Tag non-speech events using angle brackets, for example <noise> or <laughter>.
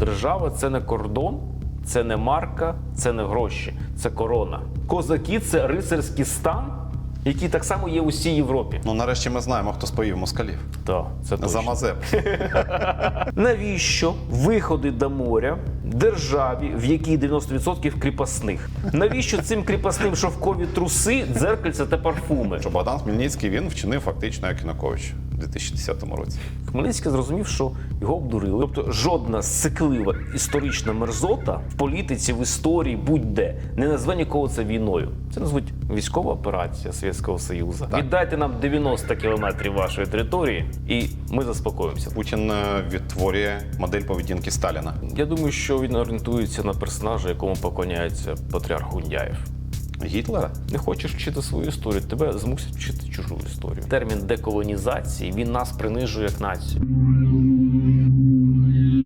Держава це не кордон, це не марка, це не гроші, це корона. Козаки це рицарський стан, який так само є у всій Європі. Ну нарешті ми знаємо, хто споїв москалів. Так, це точно. За Мазеп. <laughs> Навіщо виходи до моря державі, в якій 90% кріпосних? Навіщо цим кріпосним шовкові труси, дзеркальця та парфуми? Що Богдан Хмельницький він вчинив фактично як Янукович 2010 році. Хмельницький зрозумів, що його обдурили. Тобто жодна сиклива історична мерзота в політиці, в історії, будь-де не назве нікого це війною. Це назвуть військова операція Совєтського Союзу. Віддайте нам 90 кілометрів вашої території, і ми заспокоїмося. Путін е, відтворює модель поведінки Сталіна. Я думаю, що він орієнтується на персонажа, якому поклоняється патріарх Гундяєв. Гітлера? Не хочеш вчити свою історію, тебе змусять вчити чужу історію. Термін деколонізації він нас принижує як націю.